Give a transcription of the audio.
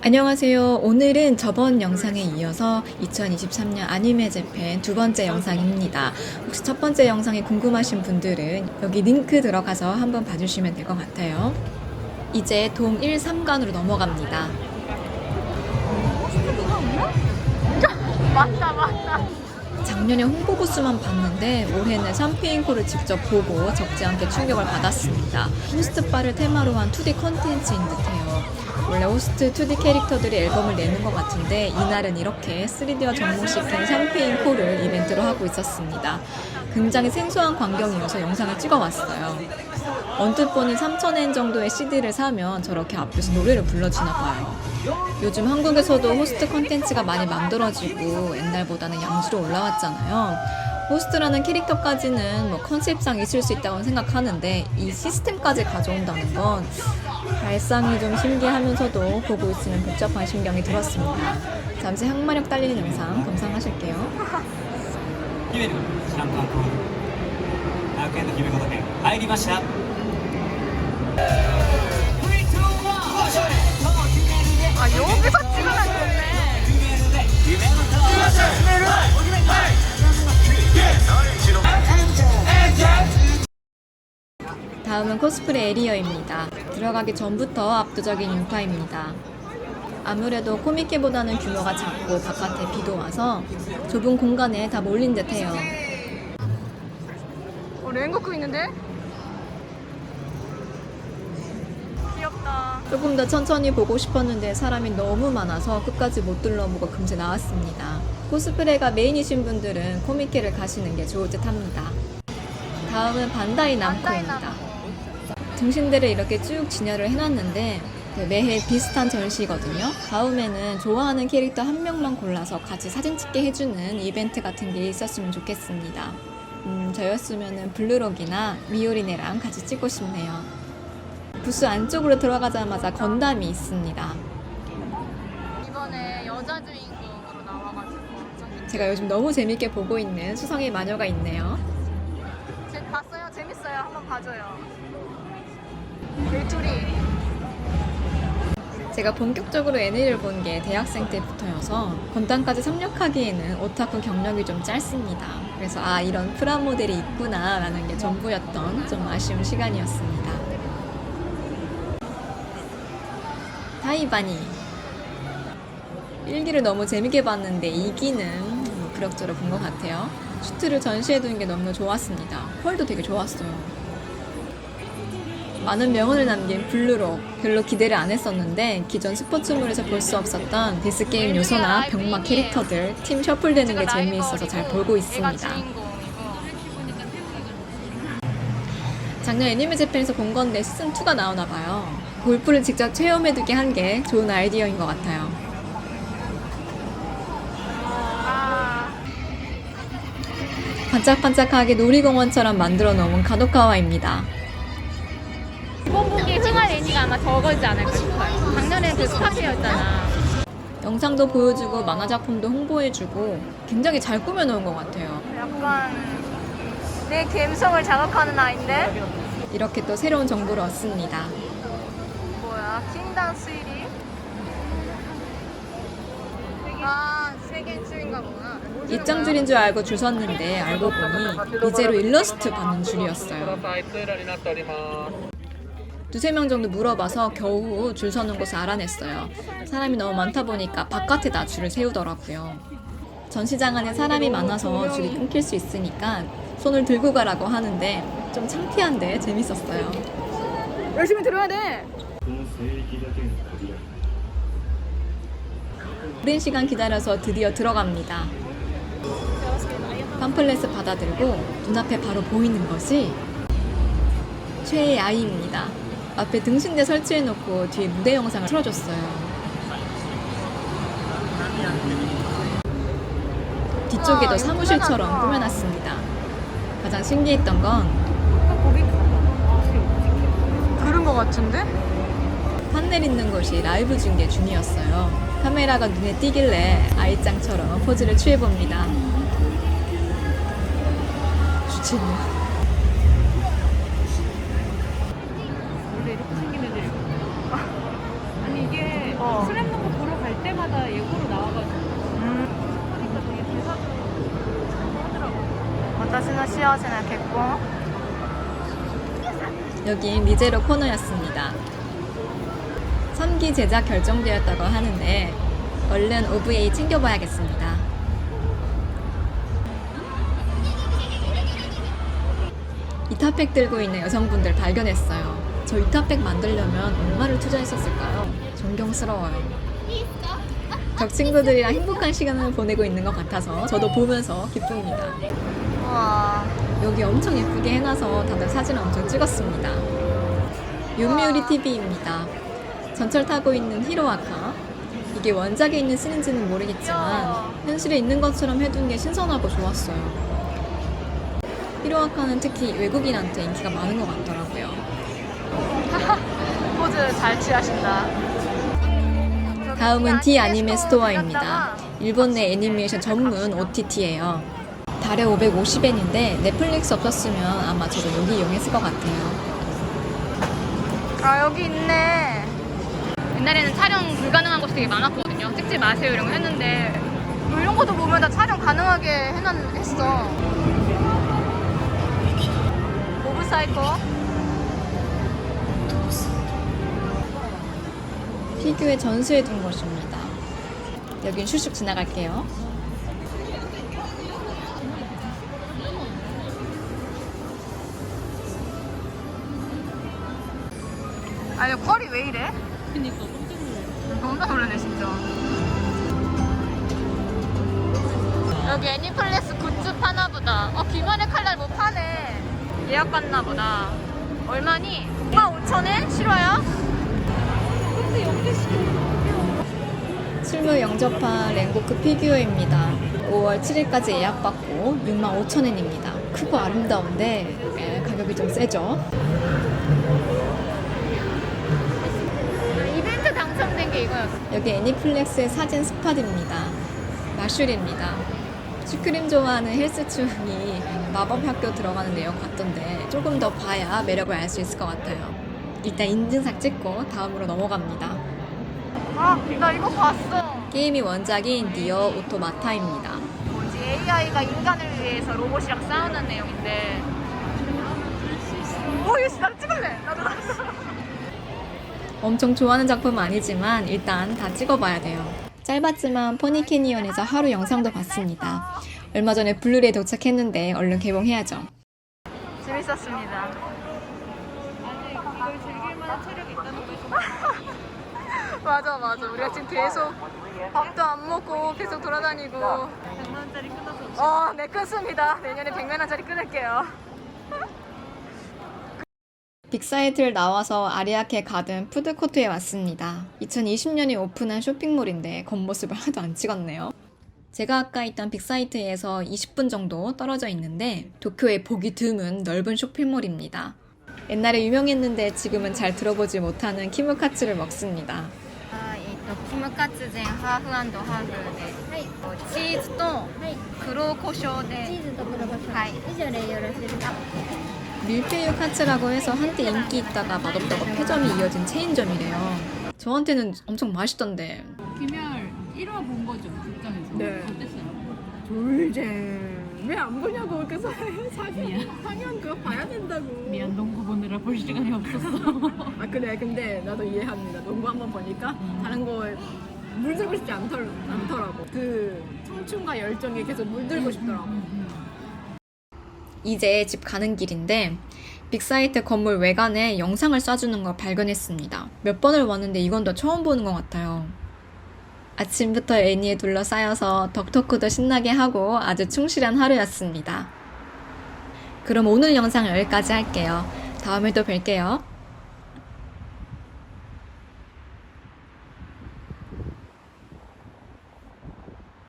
안녕하세요. 오늘은 저번 영상에 이어서 2023년 아니메 재팬 두 번째 영상입니다. 혹시 첫 번째 영상이 궁금하신 분들은 여기 링크 들어가서 한번 봐주시면 될 것 같아요. 이제 동 1, 3관으로 넘어갑니다. 맞다 맞다 작년에 홍보 부스만 봤는데 올해는 샴페인코를 직접 보고 적지 않게 충격을 받았습니다. 호스트바를 테마로 한 2D 컨텐츠인 듯해요. 원래 호스트 2D 캐릭터들이 앨범을 내는 것 같은데 이날은 이렇게 3D와 접목시킨 샴페인코를 이벤트로 하고 있었습니다. 굉장히 생소한 광경이어서 영상을 찍어왔어요. 언뜻 보니 3,000엔 정도의 CD를 사면 저렇게 앞에서 노래를 불러주나 봐요. 요즘 한국에서도 호스트 컨텐츠가 많이 만들어지고 옛날보다는 양수로 올라왔잖아요. 호스트라는 캐릭터까지는 뭐 컨셉상 있을 수 있다고 생각하는데 이 시스템까지 가져온다는 건 발상이 좀 신기하면서도 보고 있으면 복잡한 심경이 들었습니다. 잠시 항마력 딸리는 영상 감상하실게요. 姫の知らん観光楽園の姫ごと編入りました 다음은 코스프레 에리어입니다. 들어가기 전부터 압도적인 인파입니다. 아무래도 코미케보다는 규모가 작고 바깥에 비도 와서 좁은 공간에 다 몰린 듯해요. 어 랭거크 있는데? 귀엽다 조금 더 천천히 보고 싶었는데 사람이 너무 많아서 끝까지 못 둘러보고 금세 나왔습니다. 코스프레가 메인이신 분들은 코미케를 가시는 게 좋을 듯 합니다. 다음은 반다이 남코입니다. 등신대를 이렇게 쭉 진열을 해놨는데 그 매해 비슷한 전시거든요. 다음에는 좋아하는 캐릭터 한 명만 골라서 같이 사진 찍게 해주는 이벤트 같은 게 있었으면 좋겠습니다. 음, 저였으면 블루록이나 미오리네랑 같이 찍고 싶네요. 부스 안쪽으로 들어가자마자 건담이 있습니다. 이번에 여자 주인공으로 나와가지고 좀 제가 요즘 너무 재밌게 보고 있는 수성의 마녀가 있네요. 제 봤어요? 재밌어요 한번 봐줘요 일투리 제가 본격적으로 애니를 본 게 대학생 때부터여서 건담까지 섭렵하기에는 오타쿠 경력이 좀 짧습니다. 그래서 아 이런 프라모델이 있구나라는 게 전부였던 좀 아쉬운 시간이었습니다. 타이바니 1기를 너무 재밌게 봤는데 2기는 뭐 그럭저럭 본 것 같아요. 슈트를 전시해두는 게 너무 좋았습니다. 펄도 되게 좋았어요. 많은 명언을 남긴 블루록 별로 기대를 안 했었는데 기존 스포츠물에서 볼 수 없었던 디스게임 요소나 병막 캐릭터들 팀 셔플되는 게 재미있어서 잘 보고 있습니다. 작년 애니메 재팬에서 본 건데 시즌 2가 나오나 봐요. 골프를 직접 체험해두게 한 게 좋은 아이디어인 것 같아요. 아 반짝반짝하게 놀이공원처럼 만들어 놓은 가도카와입니다. 아마 저거지 않을까 싶어요 작년에 그 스파시였잖아 영상도 보여주고 만화 작품도 홍보해주고 굉장히 잘 꾸며놓은 것 같아요. 약간 내 감성을 자극하는 아이인데 이렇게 또 새로운 정보를 얻습니다. 뭐야 킹당 스위리 아 세계 줄인가 보구나 입장 줄인 줄 알고 줄 섰는데 알고 보니 이제로 일러스트 받는 줄이었어요. 通路になっております。 두세 명 정도 물어봐서 겨우 줄 서는 곳을 알아냈어요. 사람이 너무 많다 보니까 바깥에다 줄을 세우더라고요. 전시장 안에 사람이 많아서 줄이 끊길 수 있으니까 손을 들고 가라고 하는데 좀 창피한데 재밌었어요. 열심히 들어야 돼 오랜 시간 기다려서 드디어 들어갑니다. 팜플렛을 받아들고 눈앞에 바로 보이는 것이 최애 아이입니다. 앞에 등신대 설치해놓고 뒤에 무대 영상을 틀어줬어요. 뒤쪽에도 사무실처럼 꾸며놨습니다. 가장 신기했던 건 그런 거 같은데? 판넬 있는 곳이 라이브 중계 중이었어요. 카메라가 눈에 띄길래 아이짱처럼 포즈를 취해봅니다. 주치는 어. 슬램 덩크 보러 갈 때마다 예고로 나와가지고 보니까 되게 대사적이고 잘하더라고요. 여기 미제로 코너였습니다. 3기 제작 결정되었다고 하는데 얼른 OVA 챙겨봐야겠습니다. 이타팩 들고 있는 여성분들 발견했어요. 저 이타팩 만들려면 얼마를 투자했었을까요? 존경스러워요. 적 친구들이랑 행복한 시간을 보내고 있는 것 같아서 저도 보면서 기쁩니다. 우와 여기 엄청 예쁘게 해놔서 다들 사진을 엄청 찍었습니다. 요미우리 TV입니다. 전철 타고 있는 히로아카. 이게 원작에 있는 씬인지는 모르겠지만 현실에 있는 것처럼 해둔 게 신선하고 좋았어요. 히로아카는 특히 외국인한테 인기가 많은 것 같더라고요. 포즈 잘 취하신다 다음은 D 아니메 스토어입니다. 일본 내 애니메이션 전문 OTT예요. 달에 550엔인데 넷플릭스 없었으면 아마 저도 여기 이용했을 것 같아요. 아 여기 있네 옛날에는 촬영 불가능한 곳이 되게 많았거든요 찍지 마세요 이런 거 했는데 뭐 이런 것도 보면 다 촬영 가능하게 해놨, 했어 모브사이코 피규어 전수해 둔 곳입니다. 여긴 슈슉 지나갈게요. 아니 펄이 왜 이래? 그니까 깜짝 놀랐네 진짜 여기 애니플렉스 굿즈 파나보다 어 기만의 칼날 뭐 파네 예약 받나 보다 얼마니? 15,000엔? 실화야? 실물 영접한 랭고크 피규어입니다. 5월 7일까지 예약받고 65,000엔입니다. 크고 아름다운데 예, 가격이 좀 세죠. 이벤트 당첨된 게 이거였어 여기 애니플렉스의 사진 스팟입니다. 마슐입니다. 슈크림 좋아하는 헬스충이 마법학교 들어가는 내용 같던데 조금 더 봐야 매력을 알 수 있을 것 같아요. 일단 인증샷 찍고 다음으로 넘어갑니다. 아 나 이거 봤어 게임이 원작인 니어 오토마타입니다. 뭐지 AI가 인간을 위해서 로봇이랑 싸우는 내용인데 오 이거 나도 찍을래 나도 엄청 좋아하는 작품은 아니지만 일단 다 찍어봐야 돼요. 짧았지만 퍼니 캐니언에서 하루 영상도 봤습니다. 얼마 전에 블루레이 도착했는데 얼른 개봉해야죠. 재밌었습니다 아니 이걸 즐길 만한 체력이 있다는 거죠 맞아 맞아 우리가 지금 계속 밥도 안 먹고 계속 돌아다니고 100만원짜리 끊어서 어, 네 끊습니다 내년에 100만원짜리 끊을게요 빅사이트를 나와서 아리아케 가든 푸드코트에 왔습니다. 2020년에 오픈한 쇼핑몰인데 겉모습을 하나도 안 찍었네요. 제가 아까 있던 빅사이트에서 20분 정도 떨어져 있는데 도쿄에 보기 드문 넓은 쇼핑몰입니다. 옛날에 유명했는데 지금은 잘 들어보지 못하는 키무카츠를 먹습니다. はい、えっと、キムカツ膳ハーフハーフで、はい、チーズと黒胡椒で、チーズと黒胡椒、はい、以上でよろしいですか。 밀푀유 카츠라고 해서 한때 인기 있다가 맛없다가 폐점이 이어진 체인점이래요. 저한테는 엄청 맛있던데 김열 1화 본 거죠 극장에서 네. 어땠어요? 졸잼 왜 안 보냐고. 그 상현 상현 그거 봐야 된다고. 미안 농구 보느라 볼 시간이 없었어. 아 그래. 근데 나도 이해합니다. 농구 한번 보니까 다른 거에 물들고 싶지 않덜, 않더라고. 그 청춘과 열정에 계속 물들고 싶더라고. 이제 집 가는 길인데 빅사이트 건물 외관에 영상을 쏴주는 걸 발견했습니다. 몇 번을 왔는데 이건 더 처음 보는 것 같아요. 아침부터 애니에 둘러싸여서 덕토크도 신나게 하고 아주 충실한 하루였습니다. 그럼 오늘 영상은 여기까지 할게요. 다음에 또 뵐게요.